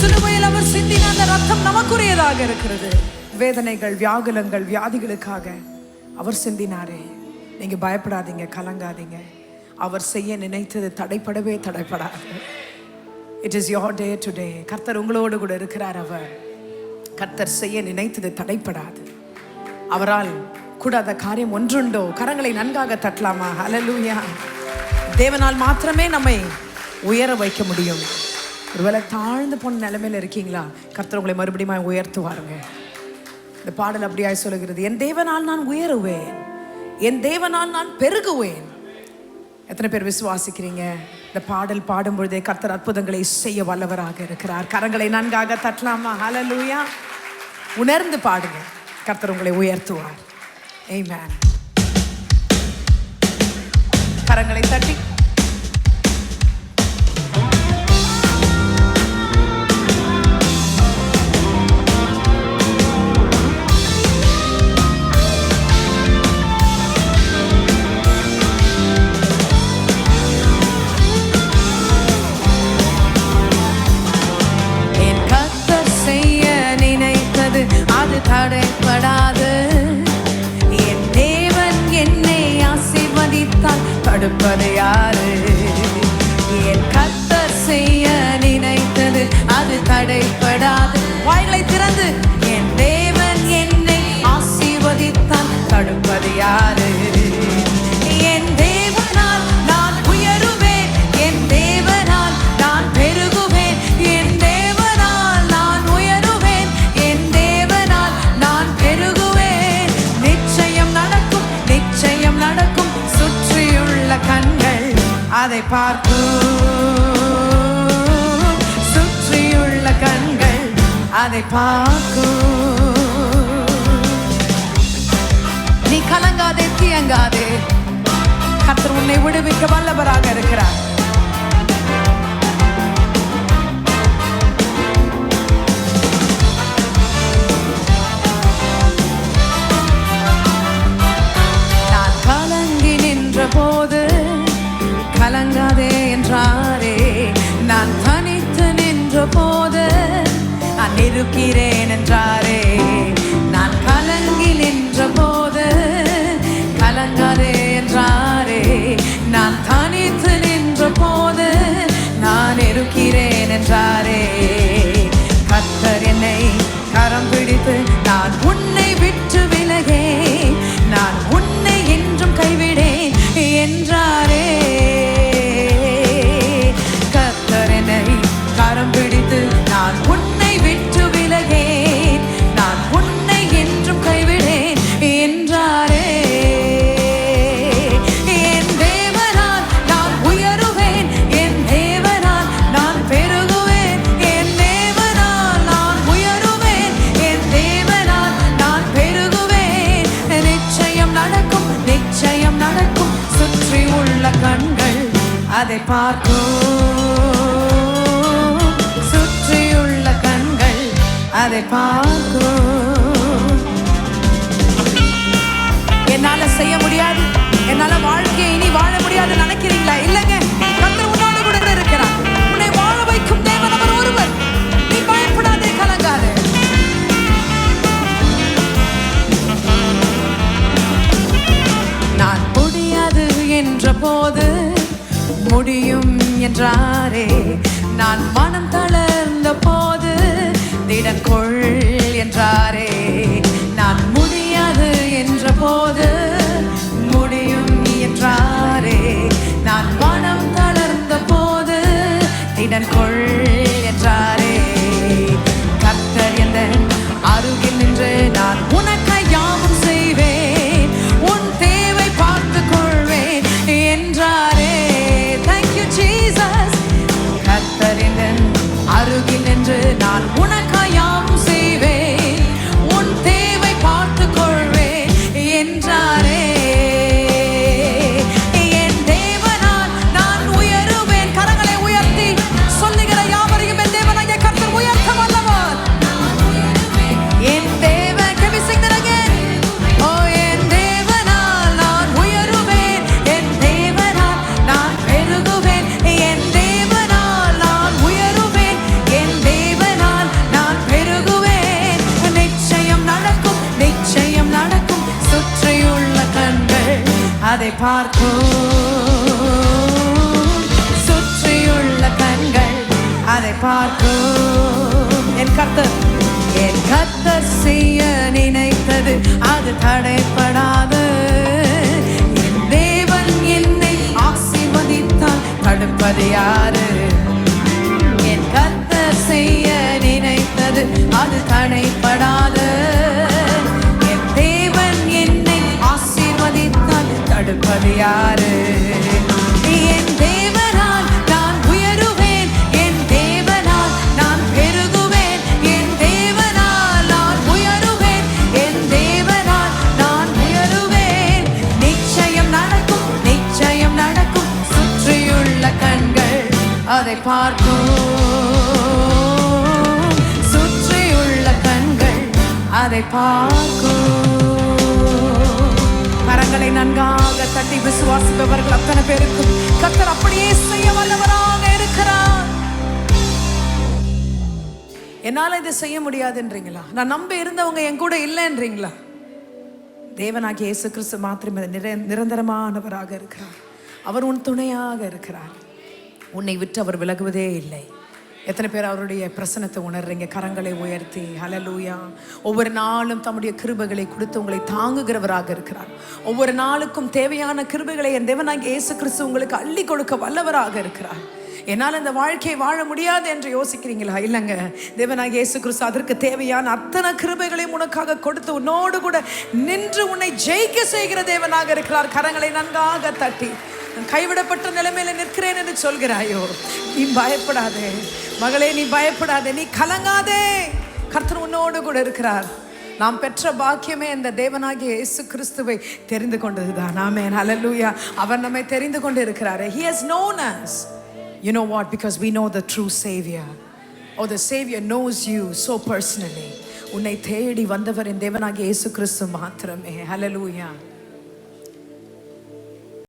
சிலுவையில் அவர் சிந்தின அந்த ரத்தம் நமக்குரியதாக இருக்கிறது. வேதனைகள் வியாகுலங்கள் வியாதிகளுக்காக அவர் சிந்தினாரே. நீங்க பயப்படாதீங்க கலங்காதீங்க. அவர் செய்ய நினைத்தது தடைப்படவே தடைப்படாது. It is your day today கர்த்தர் உங்களோடு கூட இருக்கிறார் அவர். கர்த்தர் செய்ய நினைத்தது தடைப்படாது. அவரால் கூடாத காரியம் ஒன்றுண்டோ? கரங்களை நன்காக தட்டலாமா? அலலூயா தேவனால் மாத்திரமே நம்மை உயர வைக்க முடியும். ஒருவேளை தாழ்ந்து போன நிலைமையில் இருக்கீங்களா? கர்த்தர் உங்களை மறுபடியும் உயர்த்துவாருங்க. இந்த பாடல் அப்படியாய் சொல்லுகிறது என் தேவனால் நான் உயருவேன். என் தேவனால் நான் பெருகுவேன். எத்தனை பேர் விசுவாசிக்கிறீங்க? இந்த பாடல் பாடும் பொழுதே கர்த்தர் அற்புதங்களை செய்ய வல்லவராக இருக்கிறார். கரங்களை நன்காக தட்டலாமா? ஹலலூயா உணர்ந்து பாடுங்க. கர்த்தர் உங்களை உயர்த்துவார். ஆமென் கரங்களை தட்டி தடைப்படாது. வாய்களை திறந்து என் தேவன் என்னை ஆசீர்வதித்தான். தடுப்பது யாரு? என் தேவனால் நான் உயருவேன். என் தேவனால் நான் பெருகுவேன். என் தேவனால் நான் உயருவேன். என் தேவனால் நான் பெருகுவேன். நிச்சயம் நடக்கும் நிச்சயம் நடக்கும். சுற்றியுள்ள கண்கள் அதை பார்க்கும். அதை பார்க்கும். நீ கலங்காதே தியங்காதே. கத்தர் உன்னை விடுவிக்க வல்லவராக இருக்கிறார். இருக்கிறேன் என்றாரே நான் கலங்கி நின்ற போது கலங்காதே என்றாரே. நான் தனித்து நின்ற போது நான் இருக்கிறேன் என்றாரே அதை பார்க்கும். சுற்றியுள்ள கண்கள் அதை பார்க்கும். என்னால செய்ய முடியாது. என்னால வாழ்க்கையை இனி வாழ முடியாது நினைக்கிறீங்களா? இல்லைங்க. கர்த்தர் உன்னோடு கூட இருக்கிறார். உன்னை வாழ வைக்கும் தேவன் அவர் ஒருவர். நீ பயப்படாதே கலங்காதே. நான் முடியாது என்ற போது முடியும் என்றாரே. நான் மனம் தளர்ந்த போது திடக்கொள் என்றாரே. நான் முடியாது என்ற போது பார்க்கும். சுற்றியுள்ள கண்கள் அதை பார்க்கும். என் கர்த்தர் என் கர்த்தர் செய்ய நினைத்தது அது தடைப்படாது. என் தேவன் என்னை ஆசீர்வதித்தால் தடுப்பது யாரு? என் கர்த்தர் செய்ய நினைத்தது அது தடைப்படாது. தடுப்பது யாரு? என் தேவனால் நான் உயருவேன் என் தேவனால் நான் பெருகுவேன் என் தேவனால் நான் உயருவேன் என் தேவனால் நான் உயருவேன். நிச்சயம் நடக்கும் நிச்சயம் நடக்கும் சுற்றியுள்ள கண்கள் அதை பார்க்கும். சுற்றியுள்ள கண்கள் அதை பார்க்கும். கரங்களை நன்காக தட்டி விசுவாசிப்பவர்கள் அத்தனை பேருக்கும் கத்தர் அப்படியே செய்ய வல்லவராக இருக்கிறார். என்னால இதை செய்ய முடியாதுன்றீங்களா? நான் நம்ப இருந்தவங்க என் கூட இல்லைன்றீங்களா? தேவனாகிய இயேசு கிறிஸ்து மாத்திரமே நிர நிரந்தரமானவராக இருக்கிறார். அவர் உன் துணையாக இருக்கிறார். உன்னை விட்டு அவர் விலகுவதே இல்லை. எத்தனை பேர் அவருடைய பிரசனத்தை உணர்றீங்க? கரங்களை உயர்த்தி ஹலலூயா ஒவ்வொரு நாளும் தம்முடைய கிருபைகளை கொடுத்து உங்களை தாங்குகிறவராக இருக்கிறார். ஒவ்வொரு நாளுக்கும் தேவையான கிருபைகளை என் தேவனாகிய இயேசு கிறிஸ்து உங்களுக்கு அள்ளி கொடுக்க வல்லவராக இருக்கிறார். என்னால் இந்த வாழ்க்கையை வாழ முடியாது என்று யோசிக்கிறீங்களா? இல்லைங்க. தேவனாக இயேசு கிறிஸ்து அதற்கு தேவையான அத்தனை கிருபைகளையும் உனக்காக கொடுத்து உன்னோடு கூட நின்று உன்னை ஜெயிக்க செய்கிற தேவனாக இருக்கிறார். கரங்களை நன்காக தட்டி கைவிடப்பட்ட நிலைமையில நிற்கிறேன் என்று சொல்கிறாயோ? நீ பயப்படாதே. மகளே நீ பயப்படாதே நீ கலங்காதே. கர்த்தர் உன்னோடு கூட இருக்கிறார். நாம் பெற்ற பாக்கியமே இந்த தேவனாகிய இயேசு கிறிஸ்துவை தெரிந்து கொண்டதுதான். ஆமே அலலூயா அவர் நம்மை தெரிந்து கொண்டு இருக்கிறார் he has known us you know what because we know the true saviour oh the saviour knows you so personally உன்னை தேடி வந்தவர் என் தேவனாகிய இயேசு கிறிஸ்து மாத்திரமே. ஹலலூயா